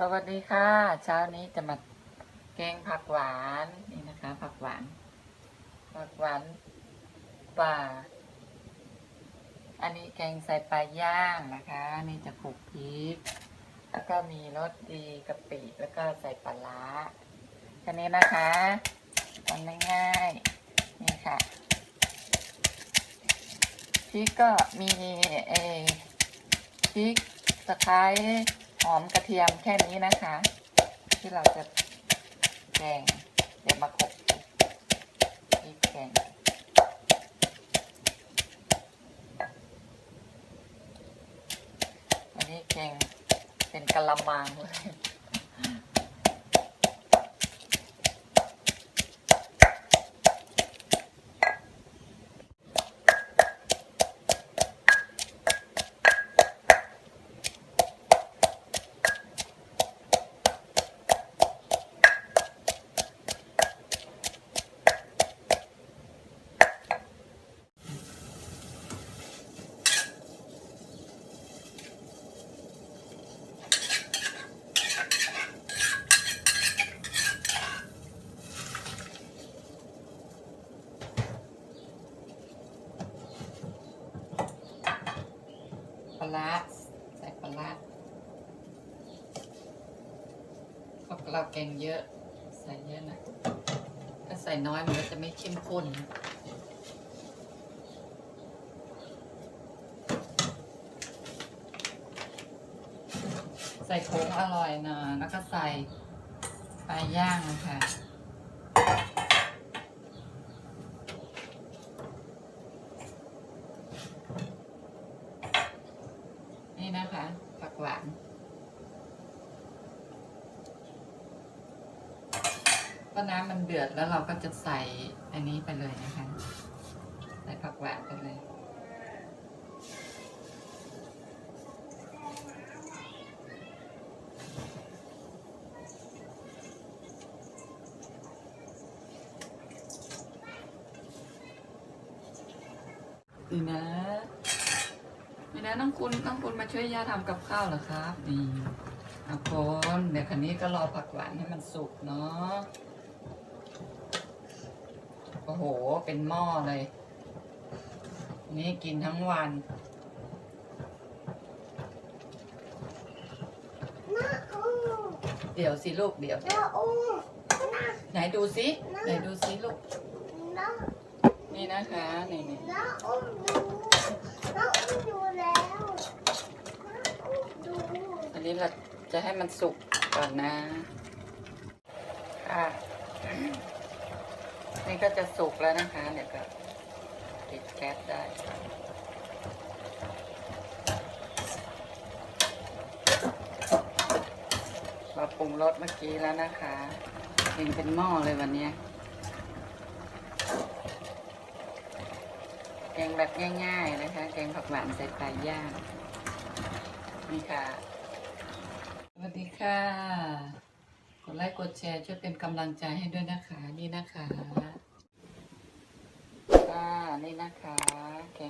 สวัสดีค่ะ เช้านี้จะมาแกงผักหวานนี่นะคะ ผักหวาน ผักหวานป่า อันนี้แกงใส่ปลาย่างนะคะ นี่จะผูกพริก แล้วก็มีรสดีกะปิแล้วก็ใส่ปลาร้าแค่นี้นะคะทำง่ายๆนี่ค่ะพริกก็มีเออพริกตะไคร้ หอมกระเทียมแค่นี้นะคะ ที่เราจะแกงเดี๋ยวมาโขกพริกแกงอันนี้แกงเป็นกะละมังเลยาร้าใส่ปลาร้าเพราะเราแกงเยอะ ใส่เยอะหนะถ้าใส่น้อยมันก็จะไม่เข้มข้นใส่ผงอร่อยนะแล้วก็ใส่ปลาย่างนะคะ นะคะผักหวานก็น้ำมันเดือดแล้วเราก็จะใส่อันนี้ไปเลยนะคะ ใส่ผักหวานไปเลยนี่นะ นี่นะน้องคุณน้องคุณมาช่วยย่าทำกับข้าวเหรอครับนี่อาคนเดี๋ยวคันนี้ก็รอผักหวานให้มันสุกเนาะโอ้โหเป็นหม้อเลย นี่กินทั้งวันเดี๋ยวสิลูกเดี๋ยวน้าอุ้มไหนดูสิไหนดูสิลูก นี่นะคะนี่นี่น้าอุ้มดูน้าอุ้มดูแล้วน้าอุ้มดูอันนี้เราจะให้มันสุกก่อนนะค่ะนี่ก็จะสุกแล้วนะคะเดี๋ยวก็ปิดแก๊สได้เราปรุงรสเมื่อกี้แล้วนะคะเองเป็นหม้อเลยวันนี้ แกงแบบง่ายๆนะคะ แกงผักหวานใส่ปลาย่างนี่ค่ะ สวัสดีค่ะ กดไลค์กดแชร์ช่วยเป็นกำลังใจให้ด้วยนะคะ นี่นะคะ ค่ะ นี่นะคะ แก